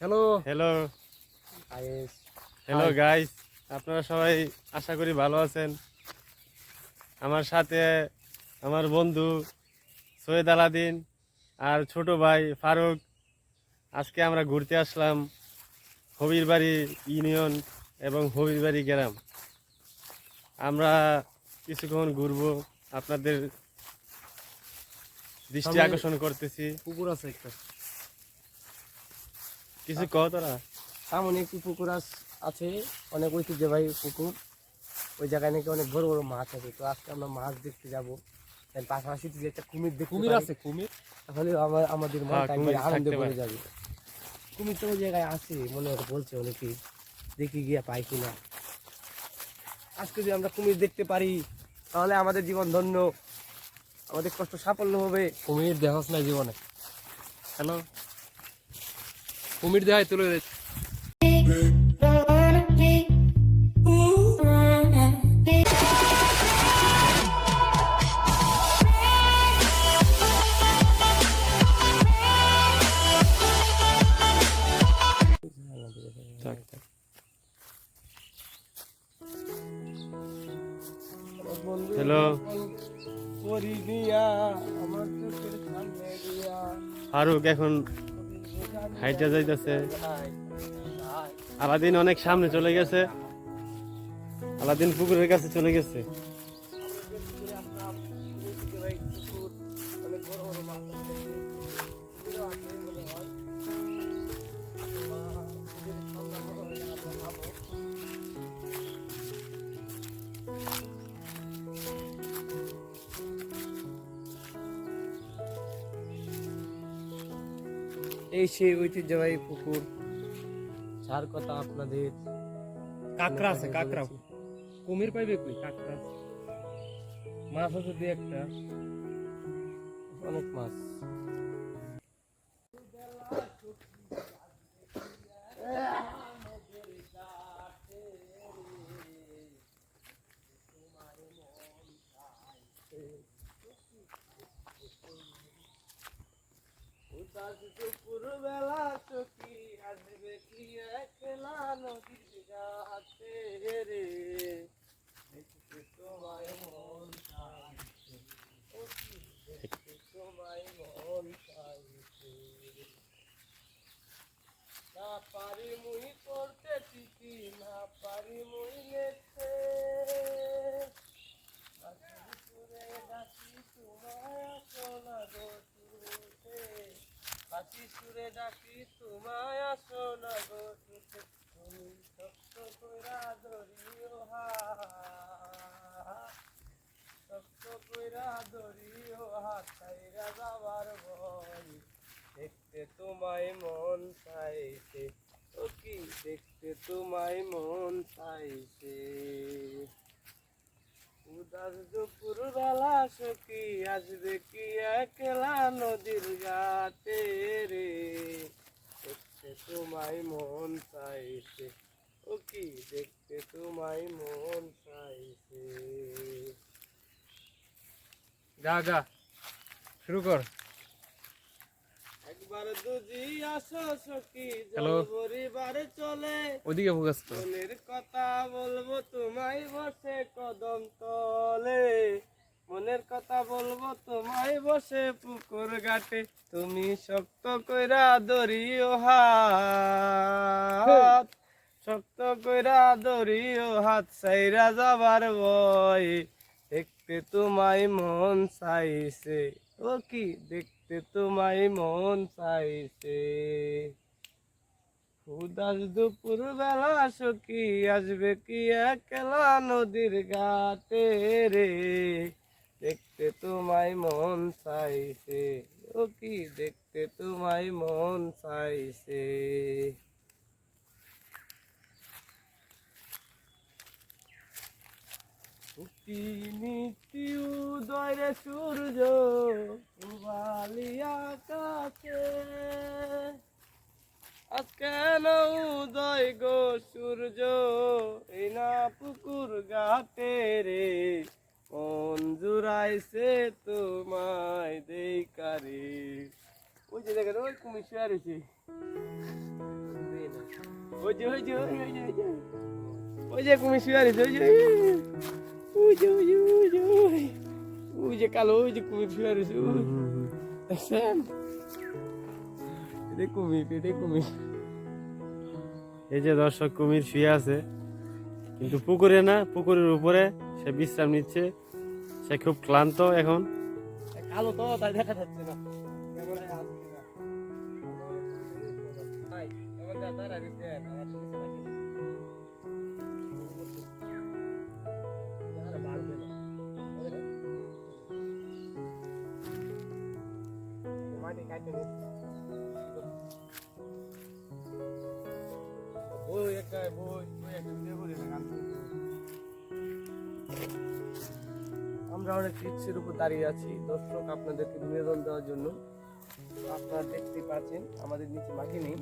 Hello hello hello guys আপনারা সবাই আশা করি ভালো আছেন। আমার সাথে আমার বন্ধু সৈয়দ আলাদিন আর ছোট ভাই ফারুক। আজকে আমরা ঘুরতে আসলাম হবিরবাড়ি ইউনিয়ন এবং হবিরবাড়ি গ্রাম। আমরা কিছুক্ষণ ঘুরবো আপনাদের দৃষ্টি আকর্ষণ করতেছি। পুকুর আছে একটা। কিছু কহ তোরা? সামনে একটি পুকুর আছে অনেক ঐতিহ্যবাহী পুকুর। ওই জায়গায় নাকি অনেক বড় বড় মাছ আছে। তো আজকে আমরা মাছ দেখতে যাব। পাশাপাশি যদি একটা কুমির দেখতে কুমির আছে কুমির? তাহলে আমার আমাদের হ্যাঁ, মনটা আনন্দে পারে। যাবে। কুমির তো ওই জায়গায় আছে মনে হয় বলছে অনেকে। দেখি গিয়ে পাই কিনা। আজকে যদি আমরা কুমির দেখতে পারি তাহলে আমাদের জীবন ধন্য। আমাদের কষ্ট সাফল্য হবে। কুমির দেহস নাই জীবনে। হ্যালো কুমির দেহায় তুলে থাক। হ্যালো ফারুক এখন হাইটা যাইতেছে। আলাদিন অনেক সামনে চলে গেছে আলাদিন পুকুরের কাছে চলে গেছে এই সেই ঐতিহ্যবাহী পুকুর। যার কথা আপনাদের কাঁকড়া আছে কাঁকড়া কুমির পাইবে কই? কাঁকড়া মাছ আছে দু একটা। অনেক মাছ। মন চাইছে। দেখতে তোমায় মন চাইছে। না পারি মুই করতে চিঠি না পারি মুই লেখতে ডাকি সুরে ডাকি তোমায় আসো না গো ছুটে হাসি সুরে ডাকি তোমায় আসো না গো তুমি শক্ত কইরা ধরিও হাত শক্ত কইরা ধরিও হাত ছাইরা দেখতে তোমায় মন চাইছে, ও কি দেখতে তোমায় মন চাইছে? উদাস দুপুর বেলা সখী আসবে কি একলা নদীর ঘাটে রে? দেখতে তোমায় মন চাইছে, ও কি দেখতে তোমায় মন চাইছে? গা শুরু কর। একবার দুজি আসো সখী Hello? পরিবারে চলে। ওদিকে ফোকাস কর। মনের কথা বলব তোমায় বসে কদম তলে। মনের কথা বলব তোমায় বসে পুকুর ঘাটে। তুমি শক্ত কইরা দরিও হাত শক্ত কইরা দরিও হাত সাইরা যাবার বয় দেখতে তোমায় মন চাইছে। ও কি দেখতে তোমায় মন চাইছে। উদাস দুপুর বেলা সখি আসবে কি একলা নদীর ঘাটে রে? দেখতে তোমায় মন চাইছে। ও কি দেখতে তোমায় মন চাইছে? উঠি নিতি উদয় সূর্য আকাশে। আজ কেন উদয় গো সূর্য? এই না পুকুর ঘাটে রে মন জুড়াইছে তোমায় দেই কারে ওই যে দেখেন ওই কুমির শুয়ে রয়েছে। ওই যে ওই যে ওই যে, ওই যে, ওই যে। কুমির শুয়ে আছে ওই যে। ওই যে ওই যে ওই যে ওই ওই যে কালো ওই যে কুমির শুয়ে আছে দেখছেন এটা কুমির এটা কুমির এই যে দর্শক কুমির শুয়ে আছে। কিন্তু পুকুরে না পুকুরের উপরে সে বিশ্রাম নিচ্ছে। সে খুব ক্লান্ত এখন। কালো তো তাই দেখা যাচ্ছে না। আমার মাটি কাটতে নে বই একটা বই বই একটা ভিডিও করে গান আমরা অনেক রিক্সের উপর দাঁড়িয়ে আছি। দর্শক আপনাদেরকে বিনোদন দেওয়ার জন্য। আপনারা দেখতে পাচ্ছেন আমাদের নিচে মাটি নেই।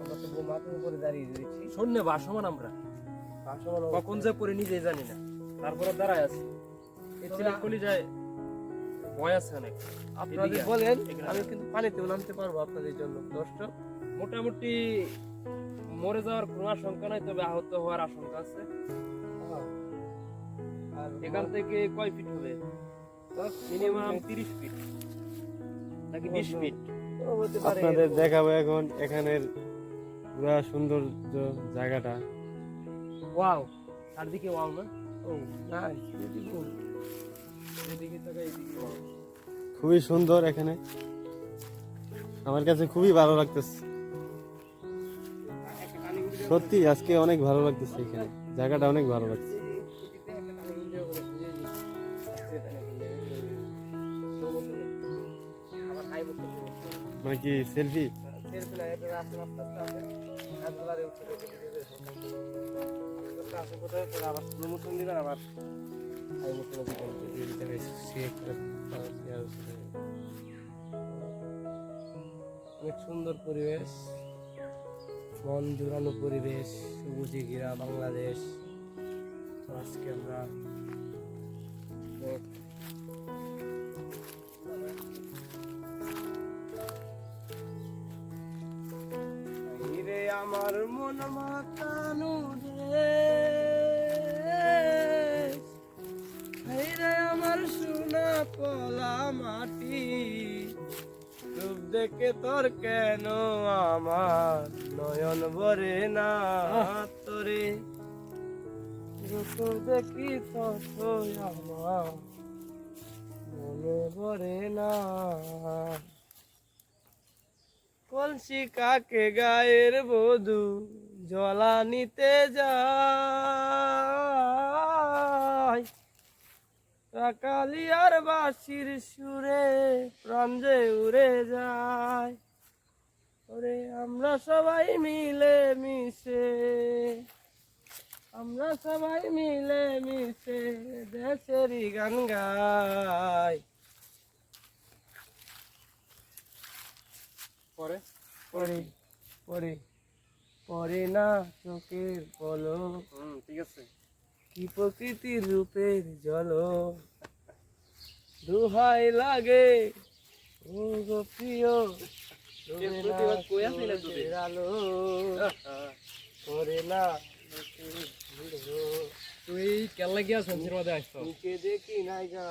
আমরা তো মাটির উপরে দাঁড়িয়ে রয়েছি। শূন্য ভাসমান আমরা। ভাসমান কখন যে পরে নিজেই জানি না। তারপরে দাঁড়ায় আছি। এই ছেলে কলি যায় ভয় আছে অনেক। আপনাদের বলেন আমি কিন্তু পানিতেও নামতে পারব আপনাদের জন্য দর্শক। মোটামুটি মরে যাওয়ার কোনো আশঙ্কা নাই তবে আহত হওয়ার আশঙ্কা আছে। আর এখান থেকে কয় ফিট হবে? মিনিমাম তিরিশ ফিট নাকি বিশ ফিট। আপনাদের দেখাবো এখন এখানের পুরা সৌন্দর্য জায়গাটা। ওয়াও চারদিকে ওয়াও না? ও নাইস বিউটিফুল খুবই সুন্দর এখানে। আমার কাছে খুবই ভালো লাগতেছে। সত্যি, আজকে অনেক ভালো লাগতেছে এখানে। জায়গাটা অনেক ভালো লাগছে। মানে কি সেলফি অনেক সুন্দর পরিবেশ, মন জোড়ানো পরিবেশ, সবুজে ঘেরা বাংলাদেশ। তো আজকে আমরা আমার মন মাতানু দেখে তোর কেন আমার নয়ন ভরে না তোরে? দেখি তোর আমার মনে ভরে না। কলসি কাকে গায়ের বধু জলা নিতে যায়? কালিয়ার বাসির সুরে প্রাণ যে উড়ে যায়। ওরে আমরা সবাই মিলে মিশে আমরা সবাই মিলে মিশে দেশেরই গান গাই। পরে? পরে পরে পরে না চোখের পলক হুম ঠিক আছে। কি প্রকৃতির রূপের জল? দুহাই লাগে। ও গো প্রিয় আলো। করে না তুই কেলা গিয়া সঞ্চির মধ্যে আসতো দেখি নাই গা।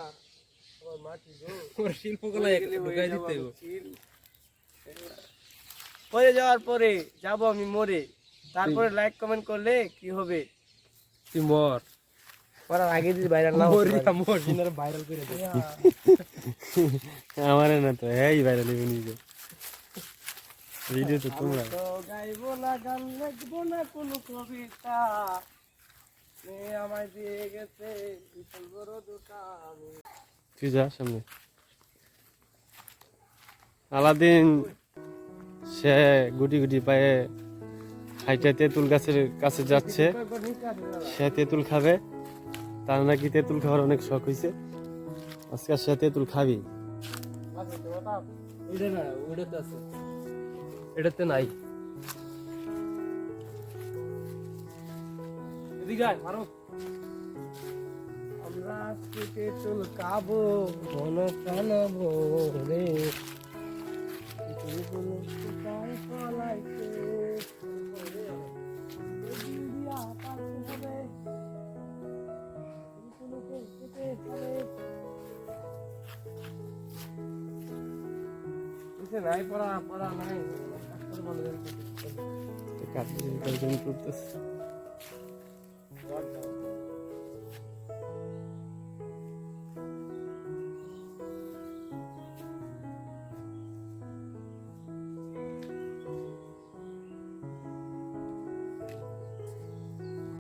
আমার মাটি গো। ওর শিল্পকলা ঢুকাই দিতে পরে যাওয়ার পরে যাব আমি মরে তারপরে লাইক কমেন্ট করলে কি হবে? তুই মর। করার আগে যদি ভাইরাল না মরি মর দিনের ভাইরাল করে দে আমারে না তো এই বাইরে নেবে নিজে। ভিডিও তো তোমরা। তো গাইবো না গান লিখব না কোনো কবিতা। মেয়ে আমায় দিয়ে গেছে বিশাল বড় দোকান। তুই যা সামনে। আলাদিন সে গুটি গুটি পায়ে হাইটা তেঁতুল গাছের কাছে যাচ্ছে। সে তেঁতুল খাবে। তার নাকি তেঁতুল খাওয়ার অনেক শখ হয়েছে আজকে সে তেঁতুল খাবি। এটাতে নাই। আমরা নাই পড়া পড়া নাই। কাজ করতেছে।